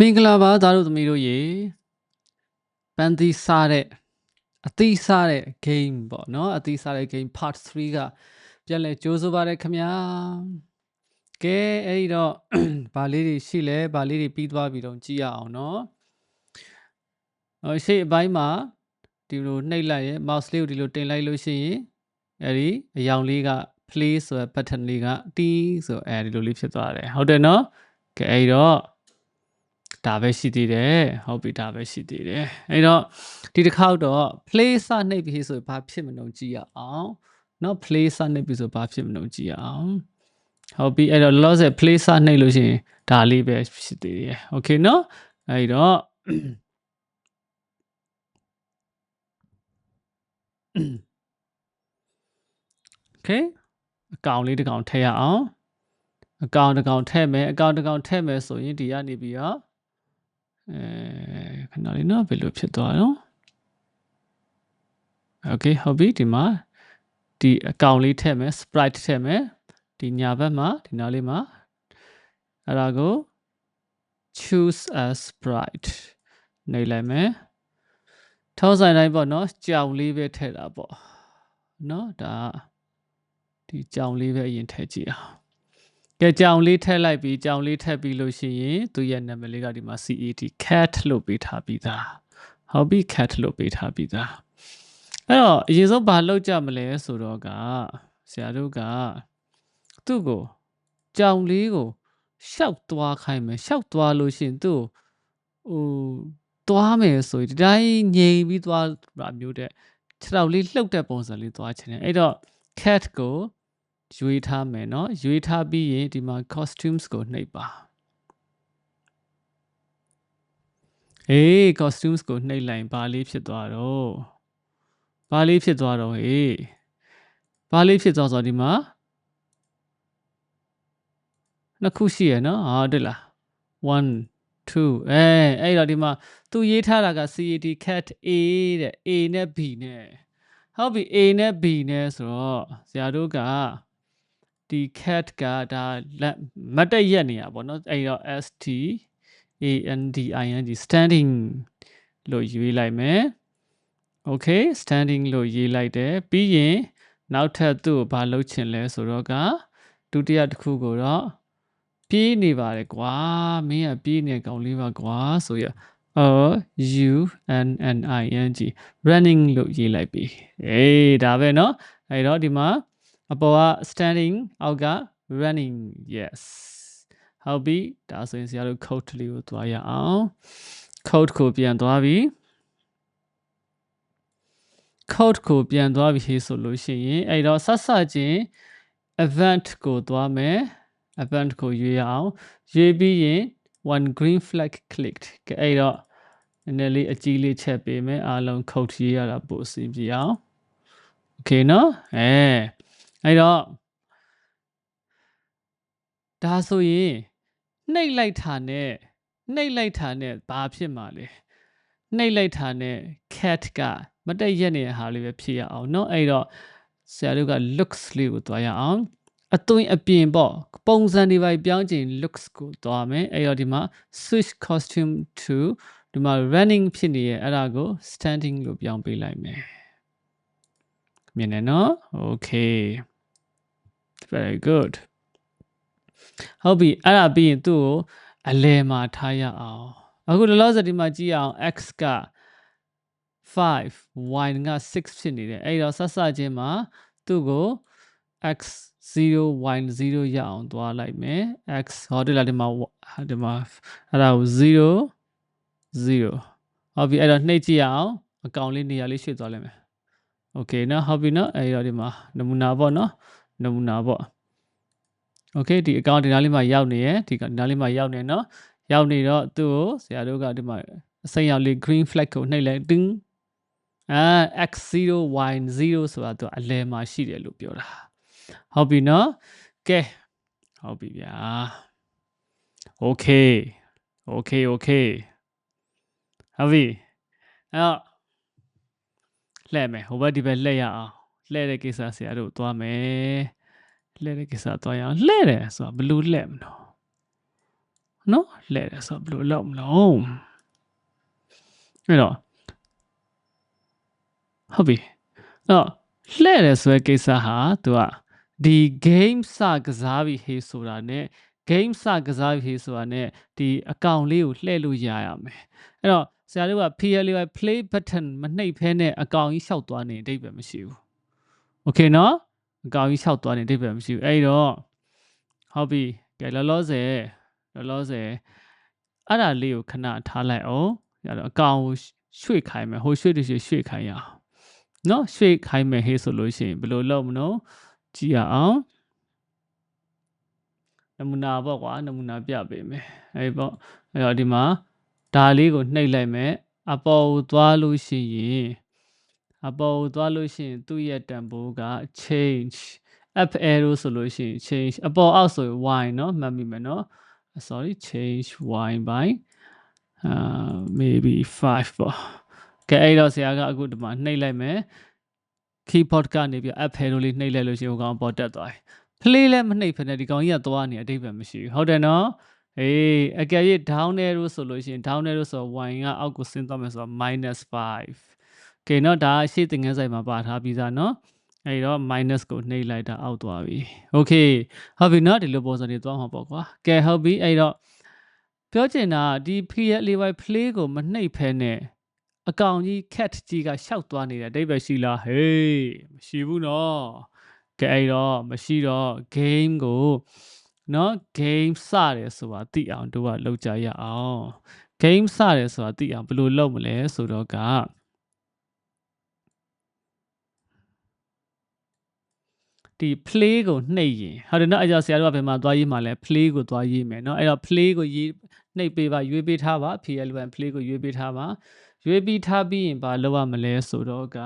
မင်္ဂလာပါသားတို့သမီးတို့ရေပန်တီစားတဲ့အသီးစားတဲ့ game ပေါ့နော်အသီးစားတဲ့ game part 3ကပြန်လဲကြိုးစားပါတယ်ခင်ဗျာကဲအဲ့ဒီတော့ဗာလေးတွေရှိလဲဗာလေးတွေပြီးသွားပြီတော့ကြည့်ရအောင်နော်ဟောရှေ့အပိုင်းမှာဒီလိုနှိပ်လိုက်ရင် mouse လေးကိုဒီလိုတင်လိုက်လို့ရှိရင်အဲ့ဒီအရောင်လေးက play ဆိုတဲ့ button လေးကတီးဆိုအဲဒီလိုလေးဖြစ်သွားတယ်ဟုတ်တယ်နော်ကဲအဲ့ဒီတော့ ဒါပဲရှိသေးတယ်ဟုတ်ပြီဒါပဲရှိသေးတယ်အဲ့တော့ဒီတစ်ခေါက်တော့ play စနှိပ်ပြီးဆိုရင်ဘာဖြစ်မလို့ကြည့်ရအောင်เนาะ play စနှိပ်ပြီးဆိုဘာဖြစ်မလို့ကြည့်ရအောင်ဟုတ်ပြီအဲ့တော့ loss ရဲ့ play စနှိပ်လို့ရှိရင်ဒါလေးပဲဖြစ်သေးတယ်โอเคเนาะအဲ့တော့ okay အကောင်လေးတစ်ကောင်ထည့်ရအောင်အကောင်တစ်ကောင်ထည့်မယ်အကောင်တစ်ကောင်ထည့်မယ်ဆိုရင်ဒီကနေပြီးတော့ အဲခဏလေးနော်ဘယ်လိုဖြစ်သွားတော့ okay ဟုတ်ပြီဒီမှာဒီအကောင်လေးထည့်မယ် sprite ထည့်မယ်ဒီညာဘက်မှာဒီနားလေးမှာအဲ့ဒါကို choose a sprite နေလိုက်မယ်ထောက်ဆိုင်တိုင်းပေါ့နော်ကြောင်လေးပဲထည့်တာပေါ့နော်ဒါဒီကြောင်လေးပဲအရင်ထည့်ကြည့်အောင် ကဲကြောင်လေးထည့်လိုက်ပြီးကြောင်လေးထည့်ပြီးလို့ရှိရင်သူရဲ့နာမည်လေးကဒီမှာ CAT cat လို့ပေးထားပြီးသားဟုတ်ပြီ cat လို့ပေးထားပြီးသားအဲ့တော့အရင်ဆုံးဘာလုပ်ကြမလဲဆိုတော့ကဆရာတို့ကသူ့ကိုကြောင်လေးကိုရှောက်သွားခိုင်းမယ်ရှောက်သွားလို့ရှိရင်သူ့ကိုဟိုသွားမယ်ဆိုရင်ဒီတိုင်းငြိမ်ပြီးသွားတာမျိုးတဲ့ခြေထောက်လေးလှုပ်တဲ့ပုံစံလေးသွားချင်တယ်အဲ့တော့ cat ကို ရွေးထားမယ်เนาะရွေးထားပြီးရင်ဒီမှာ costumes ကိုနှိပ်ပါအေး costumes ကိုနှိပ်လိုက်ရင်ဘာလေးဖြစ်သွားတော့ဘာလေးဖြစ်သွားတော့ဟေးဘာလေးဖြစ်သွားဆိုတော့ဒီမှာနှစ်ခုရှိရယ်เนาะဟာတွေ့လား1 2အဲအဲ့တော့ဒီမှာသူရေးထားတာက CAT cat A တဲ့ A နဲ့ B နဲ့ဟုတ်ပြီ A နဲ့ B နဲ့ဆိုတော့ဆရာတို့က ဒီ cat ကဒါလက်မတ်တက်ရက်နေရပါတော့အဲ့တော့ ST ANDING standing လို့ရွေးလိုက်မယ် okay standing လို့ရေးလိုက်တယ်ပြီးရင်နောက်ထပ်သူ့ကိုဘာလုပ်ချင်လဲဆိုတော့ကဒုတိယတစ်ခုကိုတော့ပြေးနေပါတယ်ကွာမင်းကပြေးနေကောင်လေးပါကွာဆိုရ or u n n i n g running လို့ရေးလိုက်ပြီအေးဒါပဲเนาะအဲ့တော့ဒီမှာ အပေါ်က standing အောက်က running yes ဟုတ်ပြီဒါဆိုရင်ဆရာတို့ code လေးကိုသွားရအောင် code ကိုပြန်သွားပြီ code ကိုပြန်သွားပြီဆိုလို့ရှိရင်အဲ့တော့ဆက်ဆက်ချင်း event ကိုသွားမယ် event ကိုရွေးရအောင်ရွေးပြီးရင် one green flag clicked ကဲအဲ့တော့နည်းနည်းလေးအကြီးလေးချက်ပေးမယ်အားလုံး code ရေးရတာပို့အဆင်ပြေအောင် okay နော်အဲ အဲ့တော့ဒါဆိုရင်နှိပ်လိုက်တာနဲ့နှိပ်လိုက်တာနဲ့ဘာဖြစ်မှာလဲနှိပ်လိုက်တာနဲ့ cat ကမတက်ရက်နေတဲ့ဟာလေးပဲဖြစ်ရအောင်เนาะအဲ့တော့ဆရာတို့က looks လေးကိုတွားရအောင်အသွင်အပြင်ပေါ့ပုံစံတွေပဲပြောင်းချင် looks ကိုတွားမယ်အဲ့တော့ဒီမှာ switch costume to ဒီမှာ running ဖြစ်နေရဲ့အဲ့ဒါကို standing လို့ပြောင်းပေးလိုက်မယ် မြင်တယ်နော် okay very good ဟုတ်ပြီအဲ့ဒါပြီးရင်သူ့ကိုအလဲမှာထားရအောင်အခုလောလောဆယ်ဒီမှာကြည့်အောင် x က5 y က6ဖြစ်နေတယ်အဲ့တော့ဆက်စချင်းမှာသူ့ကို x 0 y 0ရအောင်သွားလိုက်မယ် x ဟောဒီလာဒီမှာဒီမှာအဲ့ဒါကို0 0ဟုတ်ပြီအဲ့တော့နှိပ်ကြည့်ရအောင်အကောင်လေးနေရာလေးရွှေ့သွားလိုက်မယ် โอเคနော်ဟုတ်ပြီနော်အဲ့တော့ဒီမှာနမူနာပေါ့နော်နမူနာပေါ့โอเคဒီအကောင့်ဒီနားလေးမှာရောက်နေရယ်ဒီကနားလေးမှာရောက်နေနော်ရောက်နေတော့သူ့ကိုဆရာတို့ကဒီမှာအစိမ်းရောင်လေး green flag ကိုနှိပ်လိုက်တင်းအာ x0 y0 ဆိုတာသူအလဲမှာရှိတယ်လို့ပြောတာဟုတ်ပြီနော်ကဲဟုတ်ပြီဗျာ okay okay okay ဟုတ်ပြီအဲ့တော့ လှည့်မယ်ဟိုဘက်ဒီဘက်လှည့်ရအောင်လှည့်တဲ့ကိစ္စဆရာတို့သွားမယ်လှည့်တဲ့ကိစ္စသွားရအောင်လှည့်တယ်ဆိုတာဘယ်လိုလှည့်မလို့နော်လှည့်တယ်ဆိုတော့ဘယ်လိုလုပ်မလို့အဲ့တော့ဟုတ်ပြီအဲ့တော့လှည့်တယ်ဆိုတဲ့ကိစ္စဟာသူကဒီ game စကစားပြီးဟေးဆိုတာ ਨੇ game စကစားပြီးဟေးဆိုတာ ਨੇ ဒီအကောင့်လေးကိုလှည့်လို့ရရမယ်အဲ့တော့ ဆရာတို့က PLY play button မနှိပ်ဖဲနဲ့အကောင့်ကြီးလျှောက်သွားနေအဓိပ္ပာယ်မရှိဘူးโอเคနော်အကောင့်ကြီးလျှောက်သွားနေအဓိပ္ပာယ်မရှိဘူးအဲ့တော့ဟုတ်ပြီကဲလောလောဆယ်လောလောဆယ်အဲ့ဒါလေးကိုခဏထားလိုက်အောင်ရတော့အကောင်ကိုရွှေ့ခိုင်းမယ်ဟိုရွှေ့တရွှေ့ရွှေ့ခိုင်းရအောင်နော်ရွှေ့ခိုင်းမယ်ဟေးဆိုလို့ရှိရင်ဘယ်လိုလုပ်မလို့ကြည့်ရအောင်နမူနာပေါ့ကွာနမူနာပြပေးမယ်အဲဒီပေါ့အဲ့တော့ဒီမှာ ဒါလေးကိုနှိပ်လိုက်မယ်အပေါ်ကိုသွားလို့ရှိရင်အပေါ်ကိုသွားလို့ရှိရင်သူ့ရဲ့တန်ဖိုးက change up arrow ဆိုလို့ရှိရင် change အပေါ်အောက်ဆိုရင် y เนาะမှတ်မိမယ်เนาะ sorry change y by uh maybe 5ပေါ့ကဲအဲ့တော့ဆရာကအခုဒီမှာနှိပ်လိုက်မယ် keyboard ကနေပြီး up arrow လေးနှိပ်လိုက်လို့ရှိရင်ဟိုကောင်ပေါ်တက်သွားတယ် play လည်းမနှိပ်ဖ ೇನೆ ဒီကောင်ကြီးကသွားနေအတိတ်ပဲမရှိဘူးဟုတ်တယ်နော် အေးအကယ်၍ down arrow ဆိုလို့ရှိရင် down arrow ဆိုတော့ y ကအောက်ကိုဆင်းသွားမယ်ဆိုတော့ -5 ကဲနော်ဒါရှေ့သင်ခန်းဆိုင်မှာပါထားပြီးသားနော်အဲဒီတော့ minus ကိုနှိပ်လိုက်တာအောက်သွားပြီ okay ဟုတ်ပြီနော်ဒီလိုပုံစံတွေသွားမှာပေါ့ကွာကဲဟုတ်ပြီအဲဒီတော့ပြောချင်တာဒီ PLAY play ကိုမနှိပ်ဖဲနဲ့အကောင်ကြီး cat ကြီးကရှောက်သွားနေတယ်အဓိပ္ပာယ်ရှိလားဟေးမရှိဘူးနော်ကဲအဲ့တော့မရှိတော့ game ကို နော် game စတယ်ဆိုတာသိအောင်တို့ကလောက်ကြရအောင် game စတယ်ဆိုတာသိအောင်ဘယ်လိုလုပ်မလဲဆိုတော့ကဒီ play ကိုနှိပ်ရင်ဟုတ်တယ်နော်အဲ့ကြောင့်ဆရာတို့ကဘယ်မှာသွားရေးမှာလဲ play ကိုသွားရေးမယ်နော်အဲ့တော့ play ကိုရေးနှိပ်ပေးပါရွေးပေးထားပါ PL1 play ကိုရွေးပေးထားပါရွေးပြီးထားပြီးရင်ဘာလုပ်ရမလဲဆိုတော့က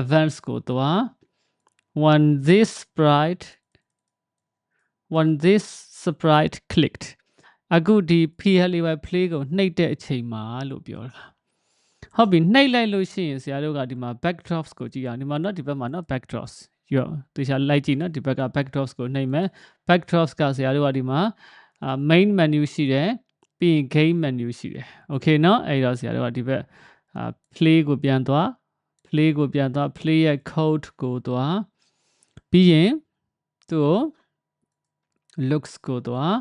advance ကိုသွား when this sprite when this sprite clicked အခုဒီ PLY play ကိုနှိပ်တဲ့အချိန်မှာလို့ပြောတာဟုတ်ပြီနှိပ်လိုက်လို့ရှိရင်ဆရာတို့ကဒီမှာ backdrops ကိုကြည့်အောင်ဒီမှာเนาะဒီဘက်မှာเนาะ backdrops ရောတခြားလိုက်ကြည့်เนาะဒီဘက်က backdrops ကိုနှိပ်မယ် backdrops ကဆရာတို့ကဒီမှာ main menu ရှိတယ်ပြီးရင် game menu ရှိတယ် okay เนาะအဲ့တော့ဆရာတို့ကဒီဘက် play ကိုပြန်သွား play ကိုပြန်သွား play ရဲ့ code ကိုသွားပြီးရင်သူ့ looks ကိုသွား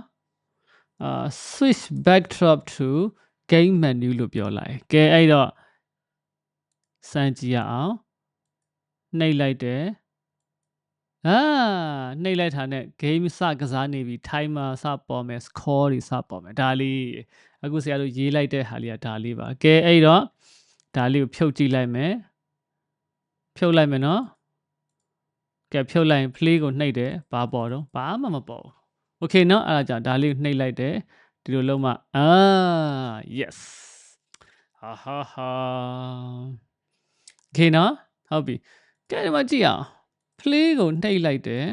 အာ switch backdrop to game menu လို့ပြောလိုက်ကဲအဲ့တော့စမ်းကြည့်ရအောင်နှိပ်လိုက်တယ်အာနှိပ်လိုက်တာနဲ့ game စကစားနေပြီ timer စပေါ်မယ် score တွေစပေါ်မယ်ဒါလေးအခုဆရာတို့ရေးလိုက်တဲ့ဟာလေးကဒါလေးပါကဲအဲ့တော့ဒါလေးကိုဖြုတ်ကြည့်လိုက်မယ်ဖြုတ်လိုက်မယ်နော်ကဲဖြုတ်လိုက်ရင် play ကိုနှိပ်တယ်ဘာပေါ်တော့ဘာမှမပေါ်ဘူး โอเคเนาะအဲ့ဒါကြောင့်ဒါလေးကိုနှိပ်လိုက်တယ်ဒီလိုလုံးမှအာ yes ဟာဟာဟာโอเคเนาะဟုတ်ပြီကဲဒီမှာကြည့်အောင် play ကိုနှိပ်လိုက်တယ်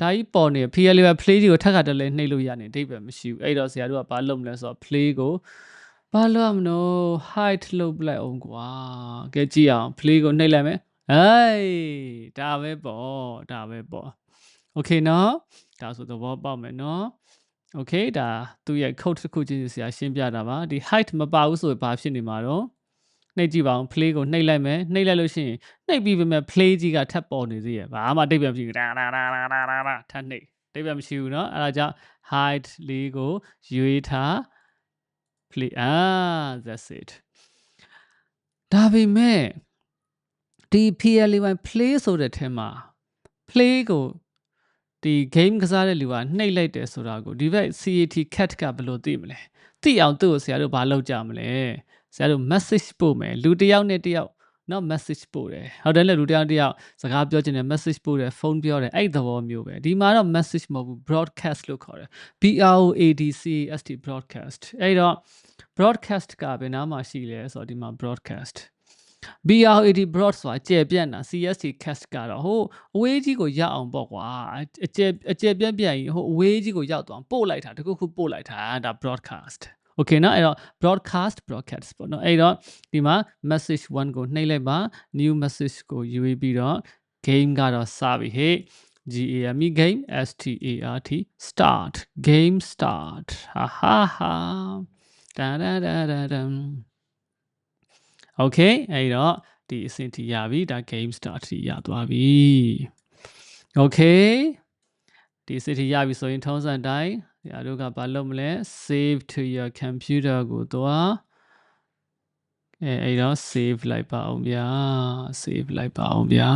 ဒါကြီးပေါ်နေ PL ပဲ play ကြီးကိုထပ်ခါတလဲနှိပ်လို့ရနေအဓိပ္ပာယ်မရှိဘူးအဲ့တော့ဆရာတို့ကဘာလုပ်မလဲဆိုတော့ play ကိုဘာလုပ်ရမလို့ height လုပ်ပလိုက်အောင်ကွာကဲကြည့်အောင် play ကိုနှိပ်လိုက်မယ်ဟေးဒါပဲပေါ့ဒါပဲပေါ့โอเคเนาะ ဒါဆိုသဘောပေါက်မယ်เนาะโอเคဒါသူ့ရဲ့ code တစ်ခုချင်းဆရာရှင်းပြတာပါဒီ height မပါဘူးဆိုရင်ဘာဖြစ်နေမှာတော့နှိပ်ကြည့်ပါအောင် play ကိုနှိပ်လိုက်မယ်နှိပ်လိုက်လို့ရှိရင်နှိပ်ပြီးပြီမဲ့ play ကြီးကထပ်ပေါ်နေသေးရဲ့ဘာမှတိတ်ပြန်မရှိဘူးဒါဒါဒါဒါဒါဒါထပ်နှိပ်တိတ်ပြန်မရှိဘူးเนาะအဲဒါကြောင့် height လေးကိုရွေးထား play အာ that's it ဒါပေမဲ့ဒီ PL1 play ဆိုတဲ့ထဲမှာ play ကို ဒီ game ကစားတဲ့လူကနှိပ်လိုက်တယ်ဆိုတာကိုဒီဘက် CAT cat ကဘယ်လိုသိမလဲသိအောင်သူ့ကိုဆရာတို့ဘာလုပ်ကြမလဲဆရာတို့ message ပို့မယ်လူတစ်ယောက်နဲ့တစ်ယောက်နော် message ပို့တယ်ဟုတ်တယ်လေလူတစ်ယောက်တစ်ယောက်စကားပြောချင်တယ် message ပို့တယ်ဖုန်းပြောတယ်အဲ့သဘောမျိုးပဲဒီမှာတော့ message မဟုတ်ဘူး broadcast လို့ခေါ်တယ် B R O A D C A S T broadcast အဲ့တော့ broadcast ကဘယ်နားမှာရှိလဲဆိုတော့ဒီမှာ broadcast BRAD broad ဆိုတာကျယ်ပြန့်တာ CST cast ကတော့ဟိုအဝေးကြီးကိုရောက်အောင်ပေါ့ကွာအကျယ်အကျယ်ပြန့်ပြန့်ကြီးဟိုအဝေးကြီးကိုရောက်သွားပို့လိုက်တာတခုခုပို့လိုက်တာဒါ broadcast okay เนาะအဲ့တော့ broadcast broadcast ပေါ့เนาะအဲ့တော့ဒီမှာ message 1ကိုနှိပ်လိုက်ပါ new message ကိုယူပြီးတော့ game ကတော့စပြီဟေ့ G A M E game S T A R T start game start ha ha ha da da da da dum Okay အဲ့တော့ဒီအဆင့်ထိရပြီဒါ game start ထိရသွားပြီ Okay ဒီအဆင့်ထိရပြီဆိုရင်ထုံးစံတိုင်းဒီအားတို့ကဘာလုပ်မလဲ save to your computer ကိုသွားအဲအဲ့တော့ save လိုက်ပါအောင်ဗျာ save လိုက်ပါအောင်ဗျာ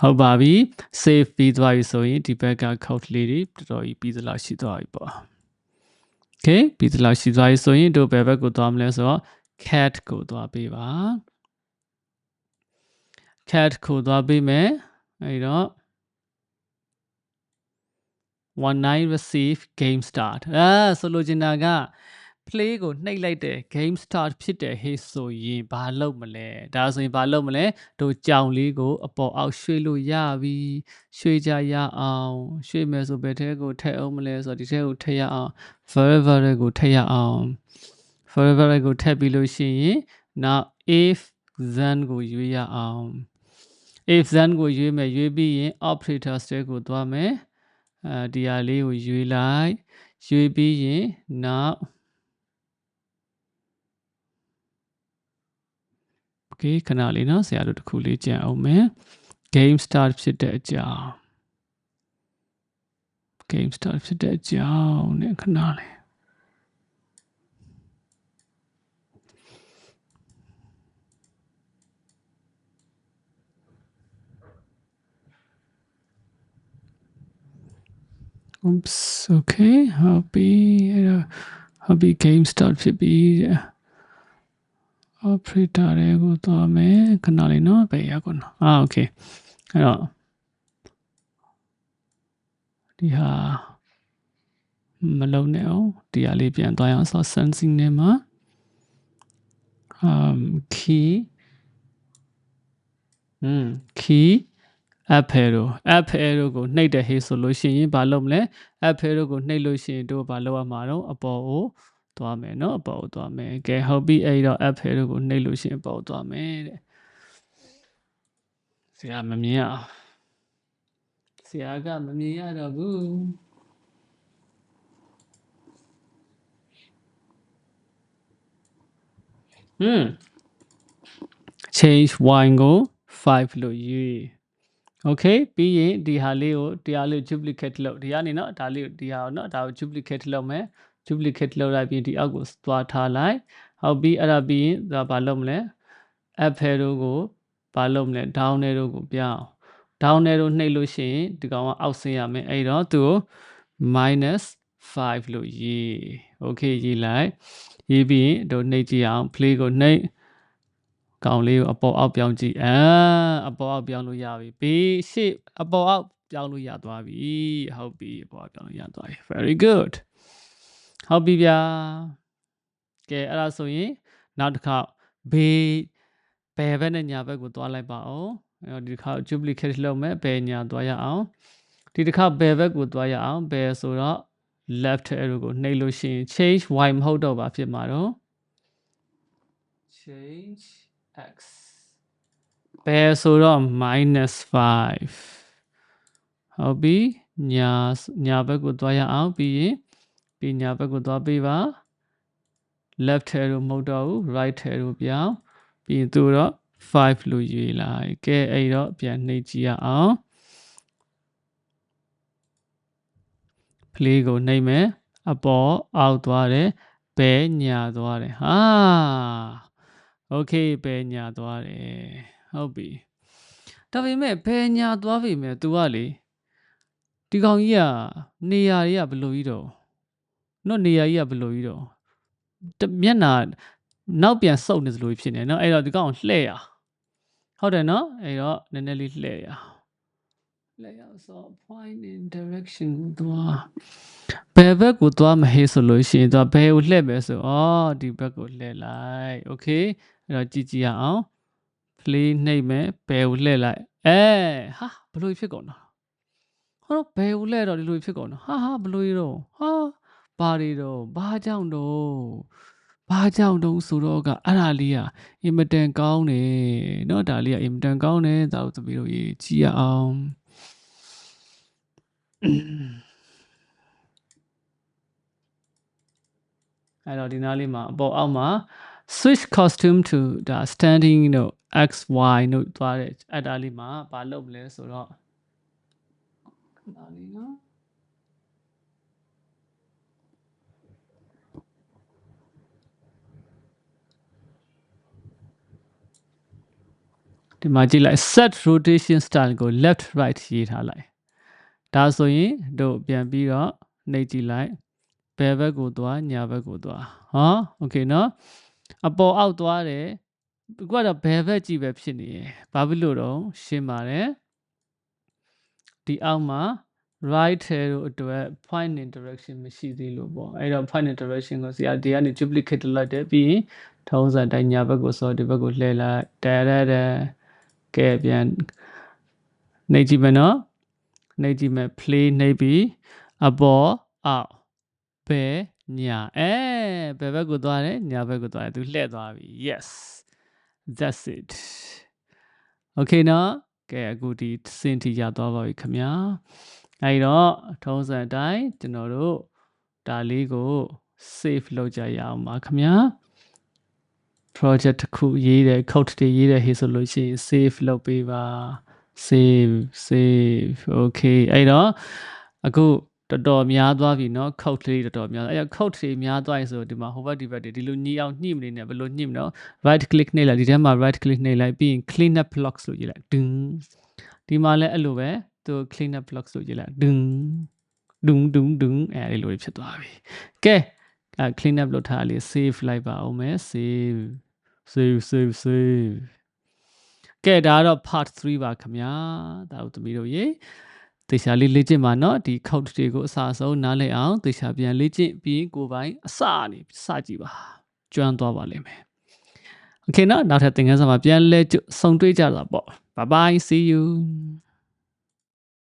ဟုတ်ပါပြီ save ပြီးသွားပြီဆိုရင်ဒီဘက်က code လေးတွေတော်တော်ကြီးပြီးသလားရှိသွားပြီပေါ့ okay ပြီးသလားရှိသွားပြီဆိုရင်တို့ဘယ်ဘက်ကိုသွားမလဲဆိုတော့ cat ကိုသွားပေးပါ cat ကိုသွားပေးမယ်အဲ့တော့ one night receive game start အာဆိုလိုချင်တာက play ကိုနှိပ်လိုက်တဲ့ game start ဖြစ်တဲ့ဟေးဆိုရင်ဘာလုပ်မလဲဒါဆိုရင်ဘာလုပ်မလဲတို့ကြောင်လေးကို အပေါ်အောက်ရွှေ့လို့ရပြီရွှေ့ကြရအောင်ရွှေ့မယ်ဆိုဘယ်ထဲကိုထည့်အောင်မလဲဆိုတော့ဒီထဲကိုထည့်ရအောင် forever ကိုထည့်ရအောင် forever ကိုထည့်ပြီးလို့ရှိရင် now if then ကိုရွေးရအောင် if then ကိုရွေးမယ်ရွေးပြီးရင် operators တွေကိုသွားမယ်အဲဒီဟာလေးကိုရွေးလိုက်ရွေးပြီးရင် now okay ခဏလေးနော်ဆရာတို့တစ်ခုလေးကြံအောင်မယ် game start ဖြစ်တဲ့အကြောင်း game start ဖြစ်တဲ့အကြောင်းနဲ့ခဏလေး Oops okay ဟုတ်ပြီအဲ့တော့ဟုတ်ပြီ game start ဖြစ်ပြီတဲ့ operator တွေကိုသွားမယ်ခဏလေးနော်ဘယ်ရကောနော်အာ okay အဲ့တော့ဒီဟာမလုံးနဲ့အောင်ဒီဟာလေးပြန်သွားရအောင်ဆို sensing နဲ့မှာ um key อืม key app arrow app arrow ကိုနှိပ်တဲ့ဟေးဆိုလို့ရှိရင်ဘာလုပ်မလဲ app arrow ကိုနှိပ်လို့ရှိရင်တို့ဘာလုပ်ရမှာတော့အပေါ်ကိုသွားမယ်เนาะအပေါ်ကိုသွားမယ်ကဲဟုတ်ပြီအဲ့တော့ app arrow ကိုနှိပ်လို့ရှိရင်အပေါ်ကိုသွားမယ်တဲ့ဆရာမမြင်ရအောင်ဆရာကမမြင်ရတော့ဘူးဟွန်း change y ကို5လို့ရေး okay ပြီးရင်ဒီဟာလေးကိုတရားလေး duplicate လုပ်ဒီကနေเนาะဒါလေးဒီဟာကိုเนาะဒါကို duplicate လုပ်မယ် duplicate လုပ်လိုက်ပြီးဒီအောက်ကိုသွားထားလိုက်ဟုတ်ပြီအဲ့ဒါပြီးရင်ဒါဘာလုပ်မလဲ up arrow ကိုဘာလုပ်မလဲ down arrow ကိုပြောင်း down arrow နှိပ်လို့ရှိရင်ဒီကောင်ကအောက်ဆင်းရမယ်အဲ့တော့သူကို minus 5လို့ရေး okay ရေးလိုက်ရေးပြီးရင်တို့နှိပ်ကြည့်အောင် play ကိုနှိပ် ကောင်လေးကိုအပေါ်အောက်ပြောင်းကြည့်အာအပေါ်အောက်ပြောင်းလို့ရပြီပြီးရှေ့အပေါ်အောက်ပြောင်းလို့ရသွားပြီဟုတ်ပြီအပေါ်အောက်ပြောင်းလို့ရသွားပြီ very good ဟုတ်ပြီဗျာကဲအဲ့ဒါဆိုရင်နောက်တစ်ခါဘေးဘယ်ဘက်နဲ့ညာဘက်ကိုသွားလိုက်ပါအောင်အဲ့တော့ဒီတစ်ခါ duplicate လုပ်မယ်ဘယ်ညာသွားရအောင်ဒီတစ်ခါဘယ်ဘက်ကိုသွားရအောင်ဘယ်ဆိုတော့ left arrow ကိုနှိပ်လို့ရှိရင် change y မဟုတ်တော့ပါဖြစ်မှာတော့ change x ဘယ်ဆိုတော့ minus 5ဟုတ်ပြီညာညာဘက်ကိုသွားရအောင်ပြီးရင်ပြီးညာဘက်ကိုသွားပေးပါ left arrow မဟုတ်တော့ဘူး right arrow ပြောင်းပြီးရင်သူတော့5လို့ရွေးလိုက်ကဲအဲ့တော့ပြန်နှိပ်ကြည့်ရအောင် play ကိုနှိပ်မယ်အပေါ်အောက်သွားတယ်ဘဲညာသွားတယ်ဟာ okay ဘဲညာသွားတယ်ဟုတ်ပြီဒါပေမဲ့ဘဲညာသွားပြီမဲ့ तू ကလေဒီကောင်ကြီးကနေရာကြီးကဘလို့ကြီးတော့နော်နေရာကြီးကဘလို့ကြီးတော့မျက်နာနောက်ပြန်စုပ်နေစလို့ဖြစ်နေเนาะအဲ့တော့ဒီကောင်လှဲ့ရဟုတ်တယ်เนาะအဲ့တော့နည်းနည်းလေးလှဲ့ရလှဲ့ရဆို point in direction ကိုသွားဘယ်ဘက်ကိုသွားမဟေးဆိုလို့ရှိရင်သွားဘယ်ကိုလှည့်မယ်ဆိုအော်ဒီဘက်ကိုလှည့်လိုက် okay အဲ့တော့ကြည့်ကြည့်ရအောင် play နှိပ်မယ်ဘယ်ကိုလှည့်လိုက်အဲဟာဘလို့ဖြစ်ကုန်တာဟောဘယ်ကိုလှည့်တော့ဒီလိုဖြစ်ကုန်တာဟာဟာဘလို့ရောဟာဘာတွေတော့ဘာကြောင့်တော့ဘာကြောင့်တုံးဆိုတော့ကအဲ့ဒါလေးอ่ะအင်မတန်ကောင်းတယ်เนาะဒါလေးอ่ะအင်မတန်ကောင်းတယ်ဒါတို့သမီးတို့ရေးကြည့်ရအောင် အဲ့တော့ဒီနားလေးမှာအပေါ်အောက်မှာ switch costume to ဒါ standing တို့ x y တို့သွားတဲ့အဲ့ဒါလေးမှာဘာလုပ်မလဲဆိုတော့ခဏလေးနော် ဒီမှာကြည့်လိုက် set rotation style ကို left right ရေးထားလိုက်ဒါဆိုရင်တို့ပြန်ပြီးတော့နှိပ်ကြည့်လိုက်ဘယ်ဘက်ကိုသွားညာဘက်ကိုသွားဟောโอเคเนาะ အပေါ်အောက်သွားတယ်ခုကတော့ဘယ်ဘက်ကြည့်ပဲဖြစ်နေရယ်ဘာဖြစ်လို့တော့ရှင်းပါတယ်ဒီအောက်မှာ right hair တို့အတွက် point in direction မရှိသေးလို့ပေါ့အဲ့တော့ point in direction ကို CRT ကနေ duplicate လုပ်လိုက်တယ်ပြီးရင်ထုံးစံတိုင်းညာဘက်ကိုစောဒီဘက်ကိုလှည့်လိုက်တဲတဲတဲကဲပြန်နှိပ်ကြည့်မယ်နော်နှိပ်ကြည့်မယ် play နှိပ်ပြီးအပေါ်အောက်ဘယ် ညာအဲဘယ်ဘက်ကိုသွားတယ်ညာဘက်ကိုသွားတယ်သူလှည့်သွားပြီ yes that's it okay နော်ကဲအခုဒီစင်တီရသွားပါပြီခင်ဗျာအဲဒီတော့ထုံးစံအတိုင်းကျွန်တော်တို့ဒါလေးကို save လုပ်ကြရအောင်ပါခင်ဗျာ project တစ်ခုရေးတယ် code တွေရေးတယ်ဟေ့ဆိုလို့ရှိရင် save လုပ်ပေးပါ save save okay အဲ့တော့အခု တော်တော်များသွားပြီเนาะ code လေးတော်တော်များအဲ့တော့ code တွေများသွားရင်ဆိုဒီမှာ hover divide တွေဒီလိုညှိအောင်ညှိမနေနဲ့ဘယ်လိုညှိမလဲ right click နှိပ်လိုက်ဒီထဲမှာ right click နှိပ်လိုက်ပြီးရင် clean up blocks လို့ရေးလိုက်ဒင်းဒီမှာလည်းအဲ့လိုပဲသူ clean up blocks လို့ရေးလိုက်ဒင်းဒုံဒုံဒုံအဲ့ဒီလိုဖြစ်သွားပြီကဲအဲ clean up လုပ်ထားလေး save လိုက်ပါအောင်မယ် save save save save ကဲဒါကတော့ part 3ပါခင်ဗျာဒါတို့သမီးတို့ရေ တေချာလေးလေ့ကျင့်ပါเนาะဒီ code တွေကိုအစားအဆုံးနားလည်အောင်တေချာပြန်လေ့ကျင့်ပြီးကိုယ်ပိုင်အစအနေစကြည့်ပါကျွမ်းသွားပါလိမ့်မယ် Okay เนาะနောက်ထပ်သင်ခန်းစာမှာပြန်လဲဆုံတွေ့ကြတာပေါ့ bye bye see you